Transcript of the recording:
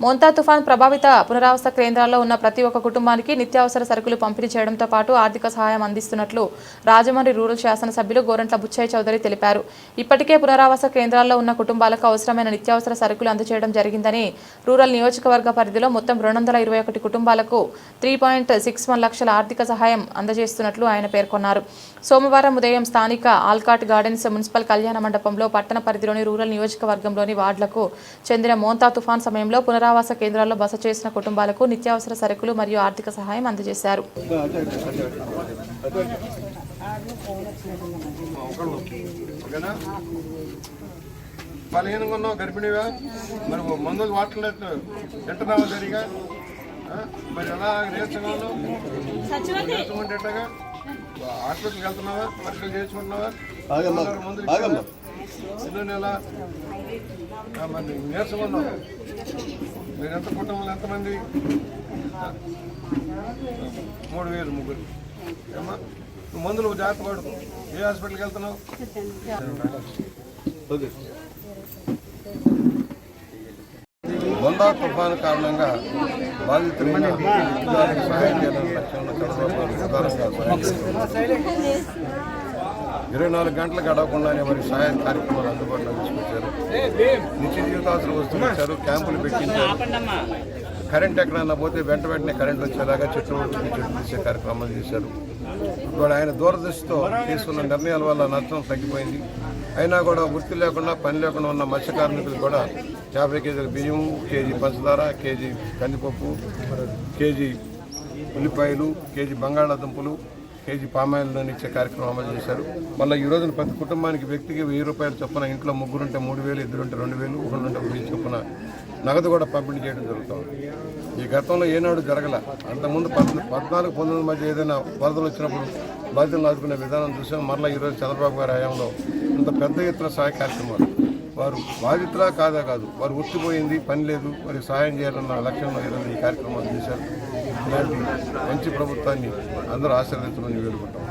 మోంతా తుఫాన్ ప్రభావిత పునరావాస కేంద్రాల్లో ఉన్న ప్రతి ఒక్క కుటుంబానికి నిత్యావసర సరుకులు పంపిణీ చేయడంతో పాటు ఆర్థిక సహాయం అందిస్తున్నట్లు రాజమండ్రి రూరల్ శాసనసభ్యులు గోరంట్ల బుచ్చయ్య చౌదరి తెలిపారు. ఇప్పటికే పునరావాస కేంద్రాల్లో ఉన్న కుటుంబాలకు అవసరమైన నిత్యావసర సరుకులు అందజేయడం జరిగిందని రూరల్ నియోజకవర్గ పరిధిలో మొత్తం రెండు వందల ఇరవై ఒకటి కుటుంబాలకు త్రీ పాయింట్ సిక్స్ వన్ లక్షల ఆర్థిక సహాయం అందజేస్తున్నట్లు ఆయన పేర్కొన్నారు. సోమవారం ఉదయం స్థానిక ఆల్కాట్ గార్డెన్స్ మున్సిపల్ కళ్యాణ మండపంలో పట్టణ పరిధిలోని రూరల్ నియోజకవర్గంలోని వార్డులకు చెందిన మోంతా తుఫాన్ సమయంలో పునరావాస కేంద్రాల్లో బస చేసిన కుటుంబాలకు నిత్యావసర సరుకులు మరియు ఆర్థిక సహాయం అందజేశారు. బలహీనంగా ఉన్నావు గర్భిణివా? మరి మందులు వాడలేదు తింటున్నావా సరిగా? మరి ఎలా నీరసంగా ఉన్నావు నీరసంగా ఉంటే ఎట్లాగా? హాస్పిటల్కి వెళ్తున్నావా? పరీక్షలు చేసుకుంటున్నావా మందులు ఇచ్చారా? ఎన్నో నెల మరి నీరసంగా మీరు ఎంత కుటుంబంలో ఎంతమంది? మూడు వేలు ముగ్గురు. ఏమా నువ్వు మందులు జాగ్రత్త పడుకో ఏ హాస్పిటల్కి వెళ్తున్నావు? బొందా తుఫాను కారణంగా బాధితులైన సహాయం చేయాలని లక్ష్యంలో చంద్రబాబు ఇరవై నాలుగు గంటలు గడవకుండానే మరి సహాయ కార్యక్రమాలు అందుబాటులో తీసుకొచ్చారు. నిత్య జీవితాసులు వస్తువులు ఇచ్చారు క్యాంపులు పెట్టించారు. కరెంట్ ఎక్కడన్నా పోతే వెంట వెంటనే కరెంట్ వచ్చేలాగా చెట్లు కొట్టి చెట్లు తీసే కార్యక్రమాలు చేశారు. ఇప్పుడు ఆయన దూరదృష్టితో తీసుకున్న నిర్ణయాల వల్ల నష్టం తగ్గిపోయింది. అయినా కూడా వృత్తి లేకుండా పని లేకుండా ఉన్న మత్స్య కార్మికులు కూడా యాభై కేజీల బియ్యం కేజీ పంచదార కేజీ కందిపప్పు కేజీ ఉల్లిపాయలు కేజీ బంగాళాదుంపలు కేజీ పామాయిల్ ఇచ్చే కార్యక్రమం అమలు చేశారు. మళ్ళీ ఈ రోజున ప్రతి కుటుంబానికి వ్యక్తికి వెయ్యి రూపాయలు చొప్పున ఇంట్లో ముగ్గురుంటే మూడు వేలు ఇద్దరుంటే రెండు వేలు ఒకరుంటే వెయ్యి చొప్పున నగదు కూడా పంపిణీ చేయడం జరుగుతుంది. ఈ గతంలో ఏనాడు జరగల అంతకుముందు పద్నాలుగు పద్నాలుగు పంతొమ్మిది మధ్య ఏదైనా వరదలు వచ్చినప్పుడు బాధితులను ఆదుకునే విధానం చూసాం. మరలా ఈరోజు చంద్రబాబు గారి హయాంలో ఇంత పెద్ద ఎత్తున సహాయ కార్యక్రమాలు. వారు బాధితులా కాదా కాదు. వారు ఉట్టిపోయింది పని లేదు వారికి సహాయం చేయాలన్న లక్ష్యంలో ఏదైనా ఈ కార్యక్రమాలు చేశారు. ఇలాంటి మంచి ప్రభుత్వాన్ని అందరూ ఆశీర్వదించమని వేడుకుంటాం